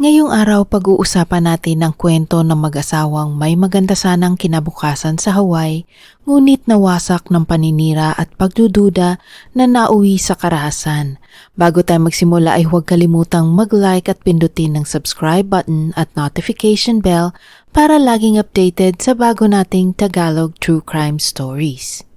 Ngayong araw pag-uusapan natin ang kwento ng mag-asawang may maganda sanang kinabukasan sa Hawaii ngunit nawasak ng paninira at pagdududa na nauwi sa karahasan. Bago tayo magsimula ay huwag kalimutang mag-like at pindutin ng subscribe button at notification bell para laging updated sa bago nating Tagalog True Crime Stories.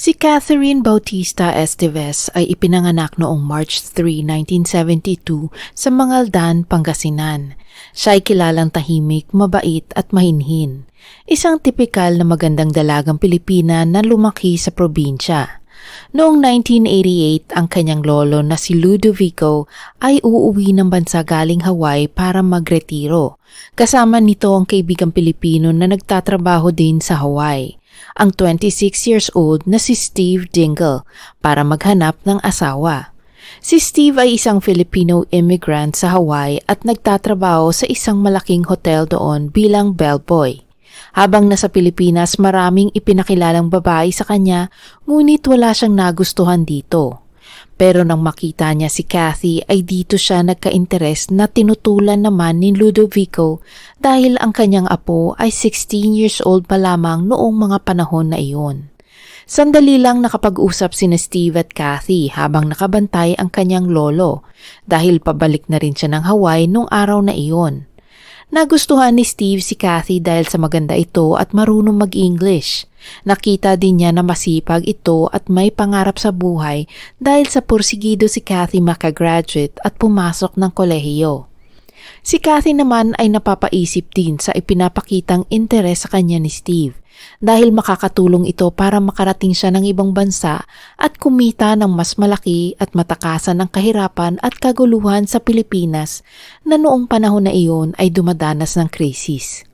Si Catherine Bautista Esteves ay ipinanganak noong March 3, 1972 sa Mangaldan, Pangasinan. Siya ay kilalang tahimik, mabait at mahinhin. Isang tipikal na magandang dalagang Pilipina na lumaki sa probinsya. Noong 1988, ang kanyang lolo na si Ludovico ay uuwi ng bansa galing Hawaii para magretiro. Kasama nito ang kaibigang Pilipino na nagtatrabaho din sa Hawaii ang 26 years old na si Steve Dingle para maghanap ng asawa. Si Steve ay isang Filipino immigrant sa Hawaii at nagtatrabaho sa isang malaking hotel doon bilang bellboy. Habang nasa Pilipinas maraming ipinakilalang babae sa kanya ngunit wala siyang nagustuhan dito. Pero nang makita niya si Kathy ay dito siya nagka-interes na tinutulan naman ni Ludovico dahil ang kanyang apo ay 16 years old pa lamang noong mga panahon na iyon. Sandali lang nakapag-usap sina Steve at Kathy habang nakabantay ang kanyang lolo dahil pabalik na rin siya ng Hawaii nung araw na iyon. Nagustuhan ni Steve si Kathy dahil sa maganda ito at marunong mag-English. Nakita din niya na masipag ito at may pangarap sa buhay dahil sa pursigido si Kathy makagraduate at pumasok ng kolehiyo. Si Kathy naman ay napapaisip din sa ipinapakitang interes sa kanya ni Steve dahil makakatulong ito para makarating siya ng ibang bansa at kumita ng mas malaki at matakasan ng kahirapan at kaguluhan sa Pilipinas na noong panahon na iyon ay dumadanas ng krisis.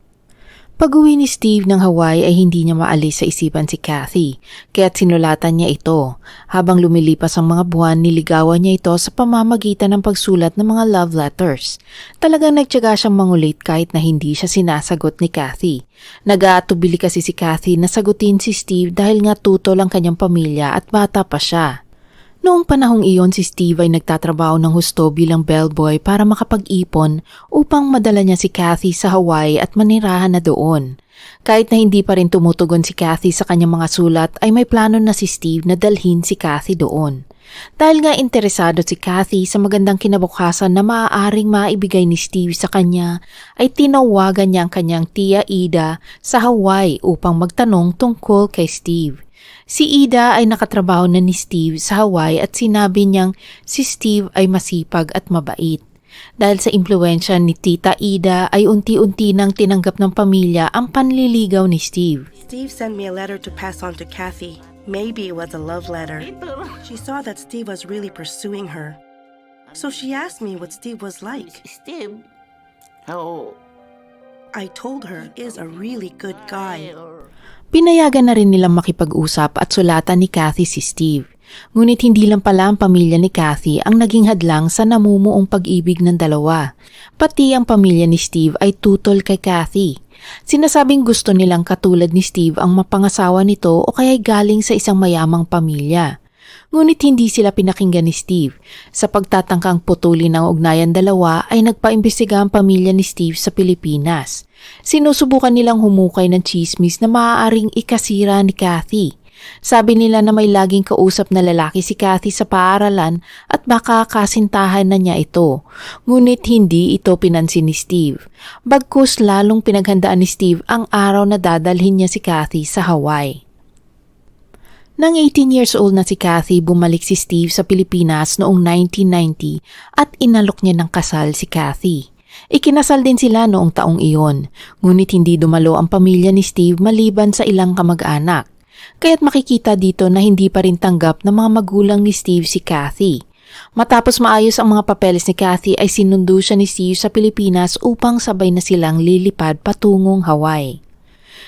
Pag-uwi ni Steve ng Hawaii ay hindi niya maalis sa isipan si Kathy, kaya't sinulatan niya ito. Habang lumilipas ang mga buwan, niligawan niya ito sa pamamagitan ng pagsulat ng mga love letters. Talagang nagtyaga siyang mangulit kahit na hindi siya sinasagot ni Kathy. Nag-aatubili kasi si Kathy na sagutin si Steve dahil nga tutol ang kanyang pamilya at bata pa siya. Noong panahong iyon si Steve ay nagtatrabaho ng husto bilang bellboy para makapag-ipon upang madala niya si Kathy sa Hawaii at manirahan na doon. Kahit na hindi pa rin tumutugon si Kathy sa kanyang mga sulat ay may plano na si Steve na dalhin si Kathy doon. Dahil nga interesado si Kathy sa magandang kinabukasan na maaaring maibigay ni Steve sa kanya, ay tinawagan niya ang kanyang tiya Ida sa Hawaii upang magtanong tungkol kay Steve. Si Ida ay nakatrabaho na ni Steve sa Hawaii at sinabi niyang si Steve ay masipag at mabait. Dahil sa impluensya ni Tita Ida ay unti-unti nang tinanggap ng pamilya ang panliligaw ni Steve. Steve sent me a letter to pass on to Kathy. Maybe it was a love letter. She saw that Steve was really pursuing her. So she asked me what Steve was like. Steve, how I told her he is a really good guy. Pinayagan na rin nilang makipag-usap at sulatan ni Kathy si Steve. Ngunit hindi lang pala ang pamilya ni Kathy ang naging hadlang sa namumuong pag-ibig ng dalawa. Pati ang pamilya ni Steve ay tutol kay Kathy. Sinasabing gusto nilang katulad ni Steve ang mapangasawa nito o kaya'y galing sa isang mayamang pamilya. Ngunit hindi sila pinakinggan ni Steve. Sa pagtatangkang putulin ng ugnayan dalawa ay nagpaimbestiga ang pamilya ni Steve sa Pilipinas. Sinusubukan nilang humukay ng chismis na maaaring ikasira ni Kathy. Sabi nila na may laging kausap na lalaki si Kathy sa paaralan at baka kasintahan na niya ito. Ngunit hindi ito pinansin ni Steve. Bagkus lalong pinaghandaan ni Steve ang araw na dadalhin niya si Kathy sa Hawaii. Nang 18 years old na si Kathy, bumalik si Steve sa Pilipinas noong 1990 at inalok niya ng kasal si Kathy. Ikinasal din sila noong taong iyon, ngunit hindi dumalo ang pamilya ni Steve maliban sa ilang kamag-anak. Kaya't makikita dito na hindi pa rin tanggap ng mga magulang ni Steve si Kathy. Matapos maayos ang mga papeles ni Kathy ay sinundo siya ni Steve sa Pilipinas upang sabay na silang lilipad patungong Hawaii.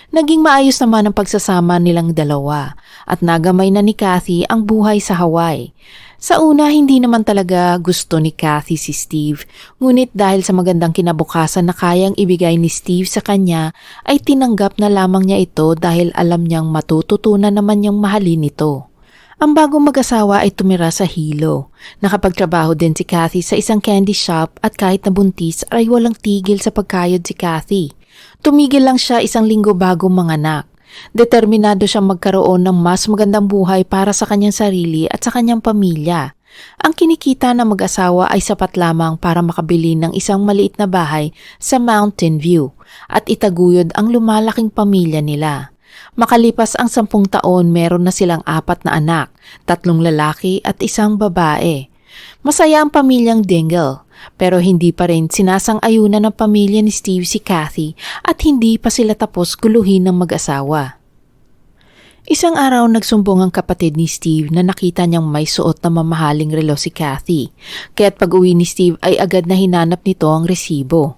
Naging maayos naman ang pagsasama nilang dalawa at nagamay na ni Kathy ang buhay sa Hawaii. Sa una, hindi naman talaga gusto ni Kathy si Steve, ngunit dahil sa magandang kinabukasan na kayang ibigay ni Steve sa kanya, ay tinanggap na lamang niya ito dahil alam niyang matututunan naman niyang mahalin ito. Ang bagong mag-asawa ay tumira sa Hilo. Nakapagtrabaho din si Kathy sa isang candy shop at kahit nabuntis ay walang tigil sa pagkayod si Kathy. Tumigil lang siya isang linggo bago manganak. Determinado siyang magkaroon ng mas magandang buhay para sa kanyang sarili at sa kanyang pamilya. Ang kinikita ng mag-asawa ay sapat lamang para makabili ng isang maliit na bahay sa Mountain View at itaguyod ang lumalaking pamilya nila. Makalipas ang sampung taon, meron na silang apat na anak, tatlong lalaki at isang babae. Masaya ang pamilyang Dingle, pero hindi pa rin sinasang-ayunan ng pamilya ni Steve si Kathy at hindi pa sila tapos guluhin ng mag-asawa. Isang araw nagsumbong ang kapatid ni Steve na nakita niyang may suot na mamahaling relo si Kathy. Kaya't pag uwi ni Steve ay agad na hinanap nito ang resibo.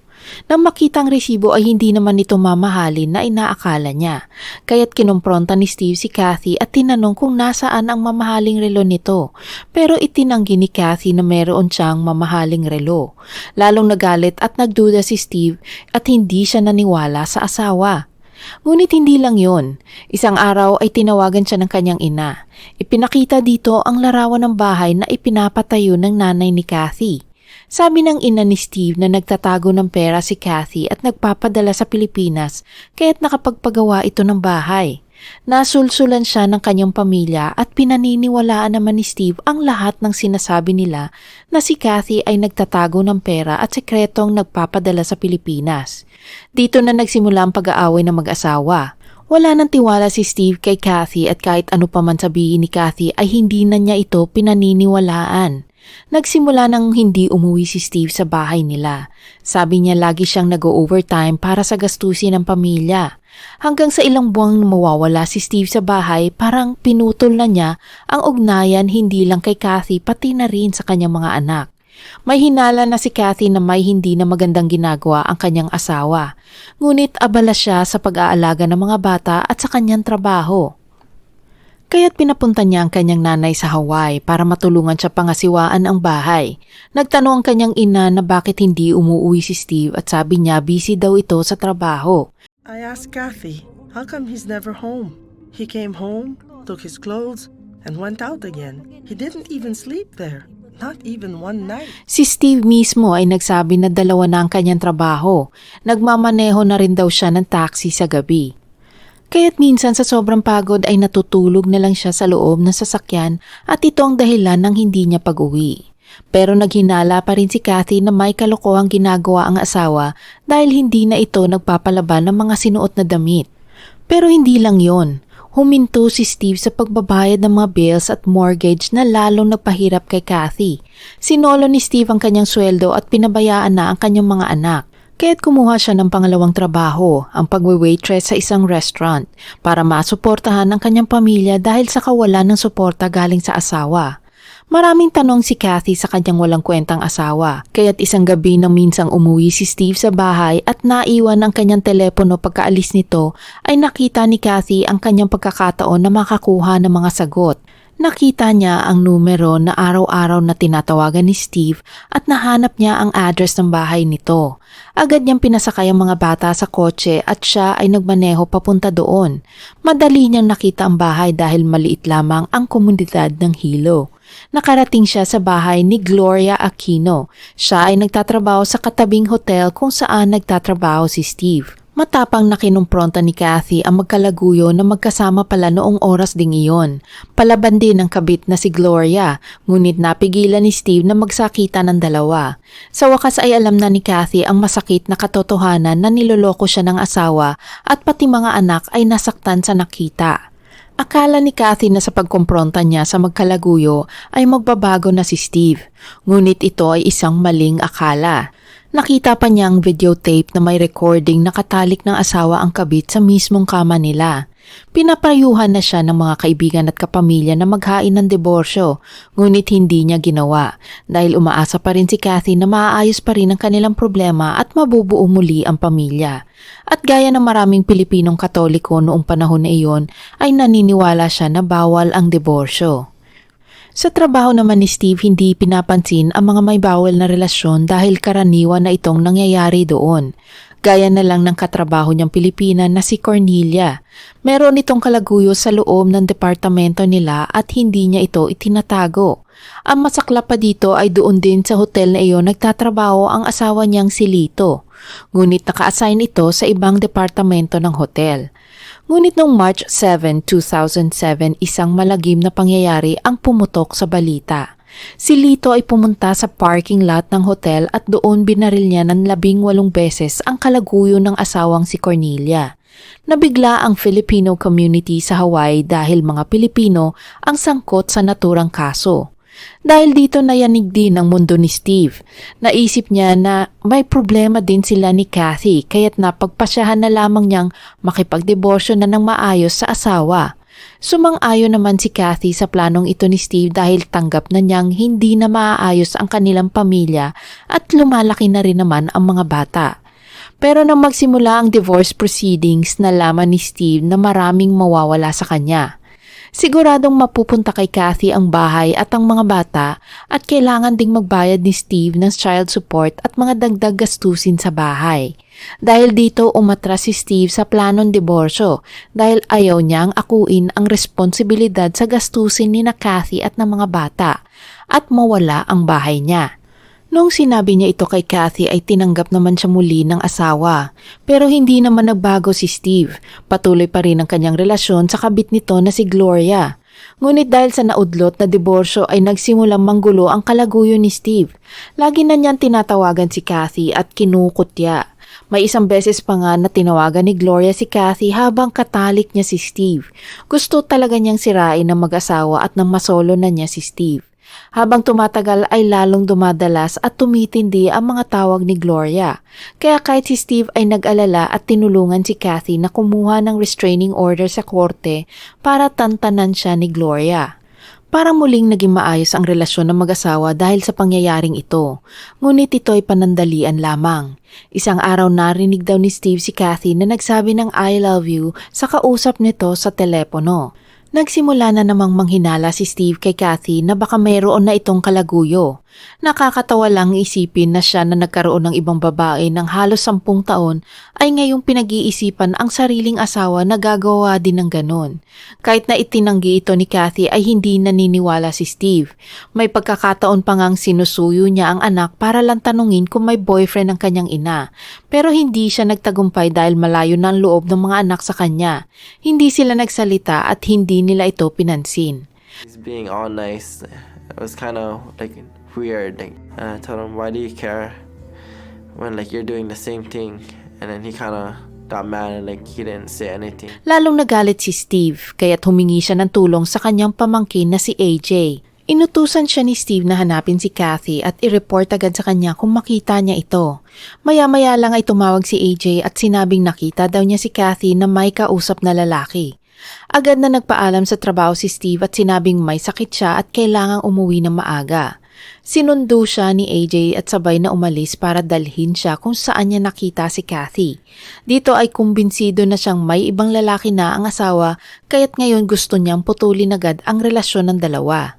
Nang makita ang resibo ay hindi naman ito mamahalin na inaakala niya. Kaya't kinumpronta ni Steve si Kathy at tinanong kung nasaan ang mamahaling relo nito. Pero itinanggi ni Kathy na meron siyang mamahaling relo. Lalong nagalit at nagduda si Steve at hindi siya naniwala sa asawa. Ngunit hindi lang yon. Isang araw ay tinawagan siya ng kanyang ina. Ipinakita dito ang larawan ng bahay na ipinapatayo ng nanay ni Kathy. Sabi ng ina ni Steve na nagtatago ng pera si Kathy at nagpapadala sa Pilipinas kaya't nakapagpagawa ito ng bahay. Nasulsulan siya ng kanyang pamilya at pinaniniwalaan naman ni Steve ang lahat ng sinasabi nila na si Kathy ay nagtatago ng pera at sekretong nagpapadala sa Pilipinas. Dito na nagsimula ang pag-aaway ng mag-asawa. Wala nang tiwala si Steve kay Kathy at kahit ano pa man sabihin ni Kathy ay hindi na niya ito pinaniniwalaan. Nagsimula nang hindi umuwi si Steve sa bahay nila. Sabi niya lagi siyang nag-overtime para sa gastusin ng pamilya. Hanggang sa ilang buwang mawawala si Steve sa bahay, parang pinutol na niya ang ugnayan hindi lang kay Kathy pati na rin sa kanyang mga anak. May hinala na si Kathy na may hindi na magandang ginagawa ang kanyang asawa. Ngunit abala siya sa pag-aalaga ng mga bata at sa kanyang trabaho. Kaya't pinapunta niya ang kanyang nanay sa Hawaii para matulungan siya pangasiwaan ang bahay. Nagtanong ang kanyang ina na bakit hindi umuwi si Steve at sabi niya busy daw ito sa trabaho. I asked Kathy, how come he's never home? He came home, took his clothes, and went out again. He didn't even sleep there. Not even one night. Si Steve mismo ay nagsabi na dalawa na ang kanyang trabaho. Nagmamaneho na rin daw siya ng taxi sa gabi. Kaya't minsan sa sobrang pagod ay natutulog na lang siya sa loob ng sasakyan at ito ang dahilan ng hindi niya pag-uwi. Pero naghinala pa rin si Kathy na may kalokohang ginagawa ang asawa dahil hindi na ito nagpapalaban ng mga sinuot na damit. Pero hindi lang yon. Huminto si Steve sa pagbabayad ng mga bills at mortgage na lalong nagpahirap kay Kathy. Sinolo ni Steve ang kanyang sweldo at pinabayaan na ang kanyang mga anak. Kaya't kumuha siya ng pangalawang trabaho, ang pagwe-waitress sa isang restaurant, para masuportahan ang kanyang pamilya dahil sa kawalan ng suporta galing sa asawa. Maraming tanong si Kathy sa kanyang walang kwentang asawa, kaya't isang gabi nang minsang umuwi si Steve sa bahay at naiwan ang kanyang telepono pagkaalis nito, ay nakita ni Kathy ang kanyang pagkakataon na makakuha ng mga sagot. Nakita niya ang numero na araw-araw na tinatawagan ni Steve at nahanap niya ang address ng bahay nito. Agad niyang pinasakay ang mga bata sa kotse at siya ay nagmaneho papunta doon. Madali niyang nakita ang bahay dahil maliit lamang ang komunidad ng Hilo. Nakarating siya sa bahay ni Gloria Aquino. Siya ay nagtatrabaho sa katabing hotel kung saan nagtatrabaho si Steve. Matapang na kinumpronta ni Kathy ang magkalaguyo na magkasama pala noong oras ding iyon. Palaban din ang kabit na si Gloria, ngunit napigilan ni Steve na magsakita ng dalawa. Sa wakas ay alam na ni Kathy ang masakit na katotohanan na niloloko siya ng asawa at pati mga anak ay nasaktan sa nakita. Akala ni Kathy na sa pagkumpronta niya sa magkalaguyo ay magbabago na si Steve, ngunit ito ay isang maling akala. Nakita pa niya ang videotape na may recording na katalik ng asawa ang kabit sa mismong kama nila. Pinapayuhan na siya ng mga kaibigan at kapamilya na maghain ng diborsyo, ngunit hindi niya ginawa dahil umaasa pa rin si Kathy na maaayos pa rin ang kanilang problema at mabubuo muli ang pamilya. At gaya ng maraming Pilipinong katoliko noong panahon na iyon ay naniniwala siya na bawal ang diborsyo. Sa trabaho naman ni Steve, hindi pinapansin ang mga may bawal na relasyon dahil karaniwan na itong nangyayari doon. Gaya na lang ng katrabaho niyang Pilipina na si Cornelia. Meron itong kalaguyo sa loob ng departamento nila at hindi niya ito itinatago. Ang masakla pa dito ay doon din sa hotel na iyon nagtatrabaho ang asawa niyang si Lito. Ngunit naka-assign ito sa ibang departamento ng hotel. Ngunit noong March 7, 2007, isang malagim na pangyayari ang pumutok sa balita. Si Lito ay pumunta sa parking lot ng hotel at doon binaril niya ng labing walong beses ang kalaguyo ng asawang si Cornelia. Nabigla ang Filipino community sa Hawaii dahil mga Pilipino ang sangkot sa naturang kaso. Dahil dito nayanig din ang mundo ni Steve. Naisip niya na may problema din sila ni Kathy kaya't napagpasyahan na lamang niyang makipagdiborsyo na ng maayos sa asawa. Sumang-ayon naman si Kathy sa planong ito ni Steve dahil tanggap na niyang hindi na maaayos ang kanilang pamilya at lumalaki na rin naman ang mga bata. Pero nang magsimula ang divorce proceedings, nalaman ni Steve na maraming mawawala sa kanya. Siguradong mapupunta kay Kathy ang bahay at ang mga bata at kailangan ding magbayad ni Steve ng child support at mga dagdag gastusin sa bahay. Dahil dito umatras si Steve sa planong diborsyo dahil ayaw niyang akuin ang responsibilidad sa gastusin ni na Kathy at ng mga bata at mawala ang bahay niya. Noong sinabi niya ito kay Kathy ay tinanggap naman siya muli ng asawa. Pero hindi naman nagbago si Steve. Patuloy pa rin ang kanyang relasyon sa kabit nito na si Gloria. Ngunit dahil sa naudlot na diborsyo ay nagsimulang manggulo ang kalaguyo ni Steve. Lagi na niyang tinatawagan si Kathy at kinukutya. May isang beses pa nga na tinawagan ni Gloria si Kathy habang katalik niya si Steve. Gusto talaga niyang sirain ng mag-asawa at nang masolo na niya si Steve. Habang tumatagal ay lalong dumadalas at tumitindi ang mga tawag ni Gloria. Kaya kahit si Steve ay nag-alala at tinulungan si Kathy na kumuha ng restraining order sa korte para tantanan siya ni Gloria. Parang muling naging maayos ang relasyon ng mag-asawa dahil sa pangyayaring ito. Ngunit ito ay panandalian lamang. Isang araw narinig daw ni Steve si Kathy na nagsabi ng I love you sa kausap nito sa telepono. Nagsimula na namang manghinala si Steve kay Kathy na baka mayroon na itong kalaguyo. Nakakatawa lang isipin na siya na nagkaroon ng ibang babae ng halos sampung taon ay ngayong pinag-iisipan ang sariling asawa na gagawa din ng ganon. Kahit na itinanggi ito ni Kathy ay hindi naniniwala si Steve. May pagkakataon pa ngang sinusuyo niya ang anak para lang tanungin kung may boyfriend ang kanyang ina. Pero hindi siya nagtagumpay dahil malayo na ang loob ng mga anak sa kanya. Hindi sila nagsalita at hindi nila ito pinansin. He's being all nice. It was kind of like weird. Like uh, I told him, "Why do you care?" When like you're doing the same thing, and then he kind of got mad and like he didn't say anything. Lalong nagalit si Steve kaya't humingi siya ng tulong sa kanyang pamangkin na si AJ. Inutusan siya ni Steve na hanapin si Kathy at i-report agad sa kanya kung makita niya ito. Maya-maya lang ay tumawag si AJ at sinabing nakita daw niya si Kathy na may kausap na lalaki. Agad na nagpaalam sa trabaho si Steve at sinabing may sakit siya at kailangang umuwi ng maaga. Sinundo siya ni AJ at sabay na umalis para dalhin siya kung saan niya nakita si Kathy. Dito ay kumbinsido na siyang may ibang lalaki na ang asawa kaya't ngayon gusto niyang putulin agad ang relasyon ng dalawa.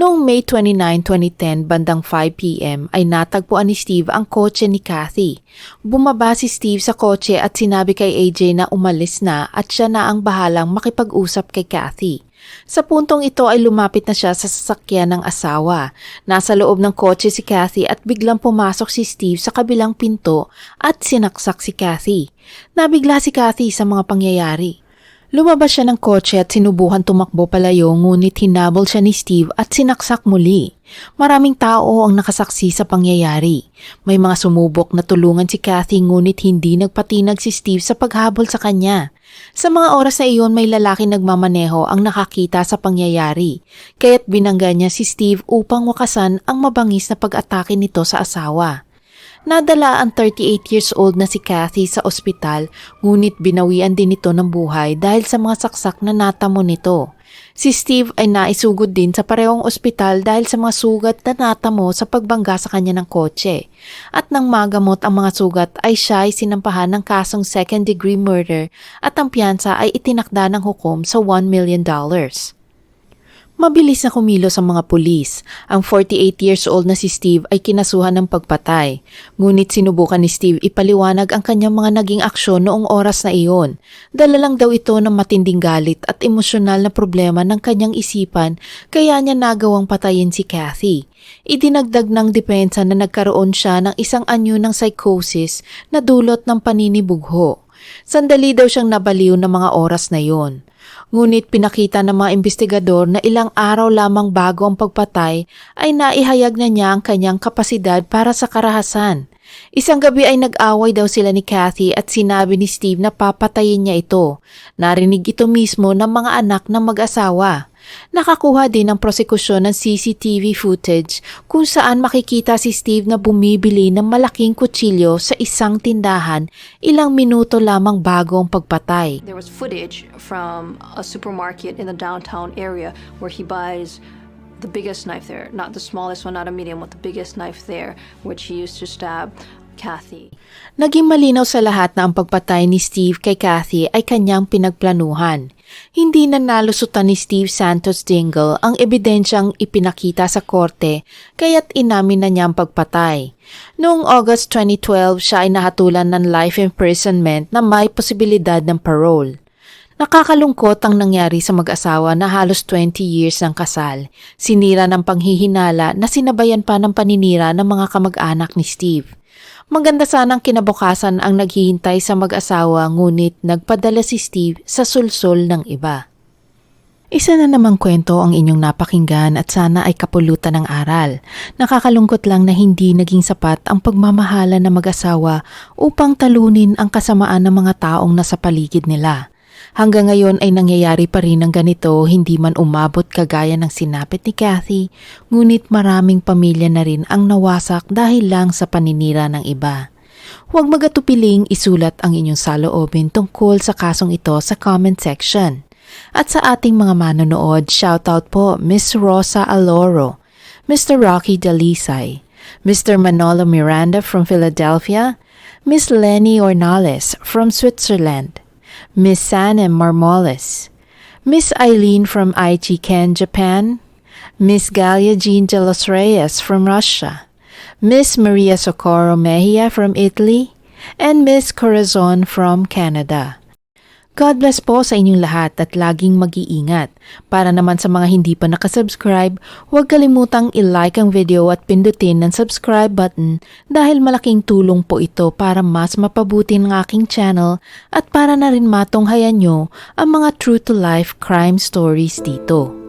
Noong May 29, 2010, bandang 5pm ay natagpuan ni Steve ang kotse ni Kathy. Bumaba si Steve sa kotse at sinabi kay AJ na umalis na at siya na ang bahalang makipag-usap kay Kathy. Sa puntong ito ay lumapit na siya sa sasakyan ng asawa. Nasa loob ng kotse si Kathy at biglang pumasok si Steve sa kabilang pinto at sinaksak si Kathy. Nabigla si Kathy sa mga pangyayari. Lumabas siya ng kotse at sinubukan tumakbo palayo ngunit hinabol siya ni Steve at sinaksak muli. Maraming tao ang nakasaksi sa pangyayari. May mga sumubok na tulungan si Kathy ngunit hindi nagpatinag si Steve sa paghabol sa kanya. Sa mga oras na iyon may lalaki nagmamaneho ang nakakita sa pangyayari. Kaya't binangga niya si Steve upang wakasan ang mabangis na pag-atake nito sa asawa. Nadala ang 38 years old na si Kathy sa ospital ngunit binawian din ito ng buhay dahil sa mga saksak na natamo nito. Si Steve ay naisugod din sa parehong ospital dahil sa mga sugat na natamo sa pagbangga sa kanya ng kotse. At nang magamot ang mga sugat ay siya ay sinampahan ng kasong second degree murder at ang piyansa ay itinakda ng hukom sa $1 million. Mabilis na kumilos ang mga pulis. Ang 48 years old na si Steve ay kinasuhan ng pagpatay. Ngunit sinubukan ni Steve ipaliwanag ang kanyang mga naging aksyon noong oras na iyon. Dala lang daw ito ng matinding galit at emosyonal na problema ng kanyang isipan kaya niya nagawang patayin si Kathy. Idinagdag ng depensa na nagkaroon siya ng isang anyo ng psychosis na dulot ng paninibugho. Sandali daw siyang nabaliw ng mga oras na yon. Ngunit pinakita ng mga investigador na ilang araw lamang bago ang pagpatay ay naihayag na niya ang kanyang kapasidad para sa karahasan. Isang gabi ay nag-away daw sila ni Kathy at sinabi ni Steve na papatayin niya ito. Narinig ito mismo ng mga anak ng mag-asawa. Nakakuha din ng prosekusyon ng CCTV footage kung saan makikita si Steve na bumibili ng malaking kutsilyo sa isang tindahan ilang minuto lamang bago ang pagpatay. There was footage from a supermarket in the downtown area where he buys the biggest knife there, not the smallest one, not a medium, but the biggest knife there, which he used to stab Kathy. Naging malinaw sa lahat na ang pagpatay ni Steve kay Kathy ay kanyang pinagplanuhan. Hindi na nalusutan ni Steve Santos Dingle ang ebidensyang ipinakita sa korte kaya't inamin na niya ang pagpatay. Noong August 2012 siya ay nahatulan ng life imprisonment na may posibilidad ng parole. Nakakalungkot ang nangyari sa mag-asawa na halos 20 years ng kasal. Sinira ng panghihinala na sinabayan pa ng paninira ng mga kamag-anak ni Steve. Maganda sanang kinabukasan ang naghihintay sa mag-asawa ngunit nagpadala si Steve sa sulsol ng iba. Isa na namang kwento ang inyong napakinggan at sana ay kapulutan ng aral. Nakakalungkot lang na hindi naging sapat ang pagmamahala ng mag-asawa upang talunin ang kasamaan ng mga taong nasa paligid nila. Hanggang ngayon ay nangyayari pa rin ang ganito hindi man umabot kagaya ng sinapit ni Kathy, ngunit maraming pamilya na rin ang nawasak dahil lang sa paninira ng iba. Huwag magatupiling isulat ang inyong saloobin tungkol sa kasong ito sa comment section. At sa ating mga manonood, shoutout po Miss Rosa Aloro, Mr. Rocky Dalisay, Mr. Manolo Miranda from Philadelphia, Miss Lenny Ornales from Switzerland, Miss Sanem Marmoles, Miss Eileen from Aichiken, Japan, Miss Galia Jean de los Reyes from Russia, Miss Maria Socorro Mejia from Italy, and Miss Corazon from Canada. God bless po sa inyong lahat at laging mag-iingat. Para naman sa mga hindi pa nakasubscribe, huwag kalimutang i-like ang video at pindutin ng subscribe button dahil malaking tulong po ito para mas mapabuti ng aking channel at para na rin matunghayan nyo ang mga true-to-life crime stories dito.